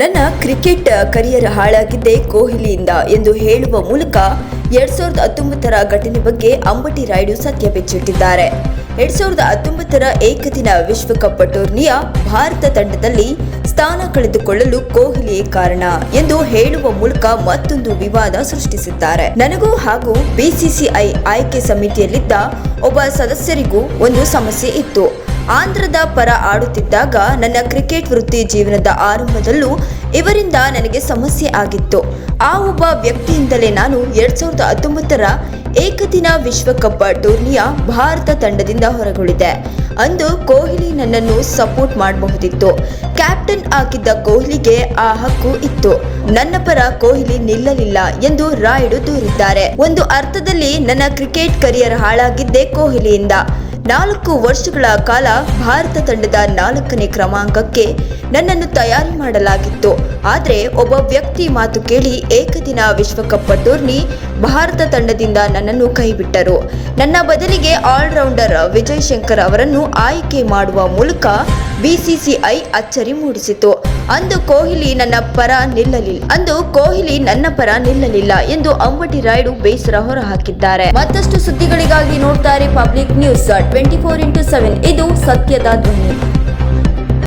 ನನ್ನ cricket career ಹಾಳಾಗಿದ್ದೆ ಕೊಹ್ಲಿಯಿಂದ ಎಂದು ಹೇಳುವ ಮೂಲಕ ಎರಡ್ ಸಾವಿರದ ಹತ್ತೊಂಬತ್ತರ ಘಟನೆ ಬಗ್ಗೆ ಅಂಬಟಿ ರಾಯ್ಡು ಸತ್ಯ ಬೆಚ್ಚಿಟ್ಟಿದ್ದಾರೆ. ಎರಡ್ ಸಾವಿರದ ಹತ್ತೊಂಬತ್ತರ ಏಕದಿನ ವಿಶ್ವಕಪ್ ಟೂರ್ನಿಯ ಭಾರತ ತಂಡದಲ್ಲಿ ಸ್ಥಾನ ಕಳೆದುಕೊಳ್ಳಲು ಕೊಹ್ಲಿಯೇ ಕಾರಣ ಎಂದು ಹೇಳುವ ಮೂಲಕ ಮತ್ತೊಂದು ವಿವಾದ ಸೃಷ್ಟಿಸಿದ್ದಾರೆ. ನನಗೂ ಹಾಗೂ ಬಿಸಿಸಿಐ ಆಯ್ಕೆ ಸಮಿತಿಯಲ್ಲಿದ್ದ ಒಬ್ಬ ಸದಸ್ಯರಿಗೂ ಒಂದು ಸಮಸ್ಯೆ ಇತ್ತು. ಆಂಧ್ರದ ಪರ ಆಡುತ್ತಿದ್ದಾಗ ನನ್ನ ಕ್ರಿಕೆಟ್ ವೃತ್ತಿ ಜೀವನದ ಆರಂಭದಲ್ಲೂ ಇವರಿಂದ ನನಗೆ ಸಮಸ್ಯೆ ಆಗಿತ್ತು. ಆ ಒಬ್ಬ ವ್ಯಕ್ತಿಯಿಂದಲೇ ನಾನು ಎರಡ್ ಸಾವಿರದ ಹತ್ತೊಂಬತ್ತರ ಏಕದಿನ ವಿಶ್ವಕಪ್ ಟೂರ್ನಿಯ ಭಾರತ ತಂಡದಿಂದ ಹೊರಗುಳಿದೆ. ಅಂದು ಕೊಹ್ಲಿ ನನ್ನನ್ನು ಸಪೋರ್ಟ್ ಮಾಡಬಹುದಿತ್ತು. ಕ್ಯಾಪ್ಟನ್ ಆಗಿದ್ದ ಕೊಹ್ಲಿಗೆ ಆ ಹಕ್ಕು ಇತ್ತು. ನನ್ನ ಪರ ಕೊಹ್ಲಿ ನಿಲ್ಲಲಿಲ್ಲ ಎಂದು ರಾಯುಡು ದೂರಿದ್ದಾರೆ. ಒಂದು ಅರ್ಥದಲ್ಲಿ ನನ್ನ ಕ್ರಿಕೆಟ್ ಕರಿಯರ್ ಹಾಳಾಗಿದ್ದೇ ಕೊಹ್ಲಿಯಿಂದ. ನಾಲ್ಕು ವರ್ಷಗಳ ಕಾಲ ಭಾರತ ತಂಡದ ನಾಲ್ಕನೇ ಕ್ರಮಾಂಕಕ್ಕೆ ನನ್ನನ್ನು ತಯಾರಿ ಮಾಡಲಾಗಿತ್ತು. ಆದರೆ ಒಬ್ಬ ವ್ಯಕ್ತಿ ಮಾತು ಕೇಳಿ ಏಕದಿನ ವಿಶ್ವಕಪ್ ಟೂರ್ನಿ ಭಾರತ ತಂಡದಿಂದ ನನ್ನನ್ನು ಕೈಬಿಟ್ಟರು. ನನ್ನ ಬದಲಿಗೆ ಆಲ್ರೌಂಡರ್ ವಿಜಯ್ ಶಂಕರ್ ಅವರನ್ನು ಆಯ್ಕೆ ಮಾಡುವ ಮೂಲಕ ಬಿಸಿಸಿಐ ಅಚ್ಚರಿ ಮೂಡಿಸಿತು ಅಂದು ಕೊಹ್ಲಿ ನನ್ನ ಪರ ನಿಲ್ಲಲಿಲ್ಲ. ಅಂದು ಕೊಹ್ಲಿ ನನ್ನ ಪರ ನಿಲ್ಲಲಿಲ್ಲ ಎಂದು ಅಂಬಟಿ ರಾಯ್ಡು ಬೇಸರ ಹೊರಹಾಕಿದ್ದಾರೆ. ಮತ್ತಷ್ಟು ಸುದ್ದಿಗಳಿಗಾಗಿ ನೋಡ್ತಾರೆ public news twenty four into seven. ಇದು ಸತ್ಯದ ಧ್ವನಿ.